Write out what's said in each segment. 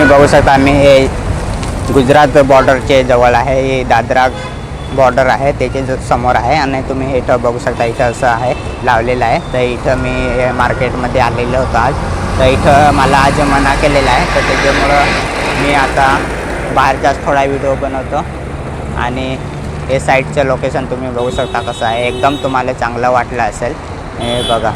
तुम्ही बघू शकता आम्ही हे गुजरात बॉर्डरचे जवळ आहे हे दादरा बॉर्डर आहे त्याच्यासमोर आहे आणि तुम्ही इथं बघू शकता इथं असं आहे लावलेलं आहे. तर इथं मी मार्केटमध्ये आलेलो होतो आज. तर इथं मला आज मना केलेला आहे तर त्याच्यामुळं मी आता बाहेरचाच थोडा व्हिडिओ बनवतो. आणि हे साईडचं लोकेशन तुम्ही बघू शकता कसं आहे. एकदम तुम्हाला चांगलं वाटलं असेल. हे बघा.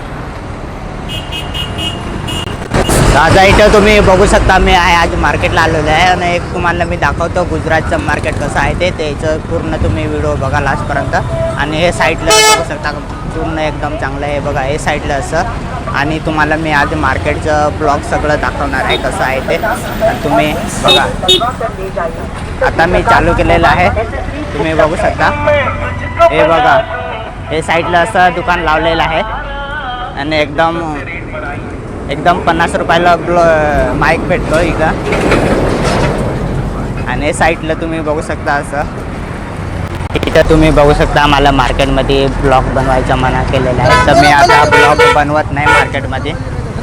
राजा इथं तुम्ही बघू शकता मी आहे आज मार्केटला आलेलो आहे आणि एक तुम्हाला मी दाखवतो गुजरातचं मार्केट कसं आहे ते. त्याचं पूर्ण तुम्ही व्हिडिओ बघा लास्टपर्यंत आणि हे साईडला बघू शकता पूर्ण एकदम चांगलं आहे. बघा हे साईडला असं. आणि तुम्हाला मी आज मार्केटचं ब्लॉग सगळं दाखवणार आहे कसं आहे ते. आणि तुम्ही बघा. आता मी चालू केलेलं आहे. तुम्ही बघू शकता. हे बघा. हे साईडला असं दुकान लावलेलं आहे. आणि एकदम एकदम पन्नास रुपयाला ब्ल माईक भेटतो इथं. आणि साईडला तुम्ही बघू शकता असं. इथं तुम्ही बघू शकता मला मार्केटमध्ये ब्लॉग बनवायचा मना केलेला आहे. तर मी आता ब्लॉग बनवत नाही मार्केटमध्ये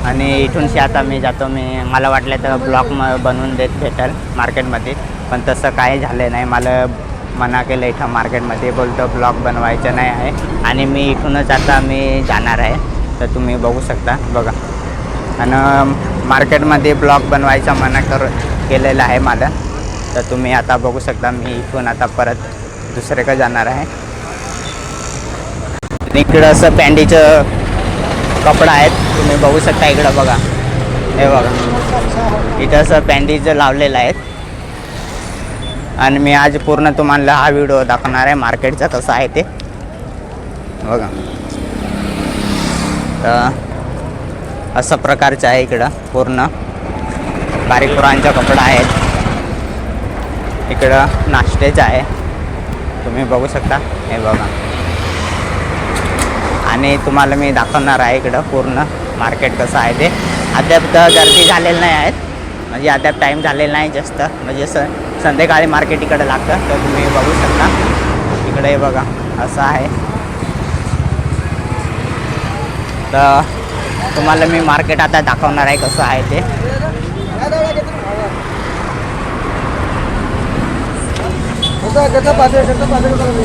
आणि इथूनशी आता मी जातो. मी मला वाटलं तर ब्लॉग म बनवून देत भेटेल मार्केटमध्ये पण तसं काही झालं नाही. मला मना केलं इथं मार्केटमध्ये बोलतो ब्लॉग बनवायचं नाही आहे. आणि मी इथूनच आता मी जाणार आहे. तर तुम्ही बघू शकता. बघा. आणि मार्केटमध्ये ब्लॉग बनवायचा मना कर केलेला आहे माझा. तर तुम्ही आता बघू शकता मी इथून आता परत दुसऱ्याकडे जाणार आहे. आणि इकडं असं पॅन्टीचं कपडा आहेत तुम्ही बघू शकता इकडं बघा. हे बघा. इथं असं पॅन्टीचं लावलेलं आहे आणि मी आज पूर्ण तुम्हाला हा व्हिडिओ दाखवणार आहे मार्केटचा कसं आहे ते. बघा. तर असं प्रकारचं आहे इकडं पूर्ण. बारीक पुरांचा कपडा आहेत. इकडं नाश्त्याचं आहे. तुम्ही बघू शकता हे बघा. आणि तुम्हाला मी दाखवणार आहे इकडं पूर्ण मार्केट कसं आहे ते. अद्याप तर गर्दी झालेली नाही आहेत म्हणजे अद्याप टाईम झालेला नाही जास्त म्हणजे स संध्याकाळी मार्केट इकडं लागतं तर तुम्ही बघू शकता. इकडे बघा असं आहे. तर तुम्हाला मी मार्केट आता दाखवणार आहे कसं आहे ते.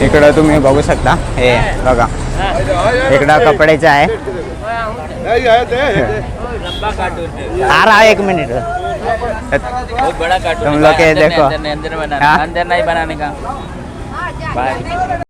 इकडं तुम्ही बघू शकता. हे बघा. इकडं कपड्याचं आहे. आ रहा है एक मिनट तुम लोग देखो। अंदर नहीं, बनाना? अंदर नहीं बनाने का? बाय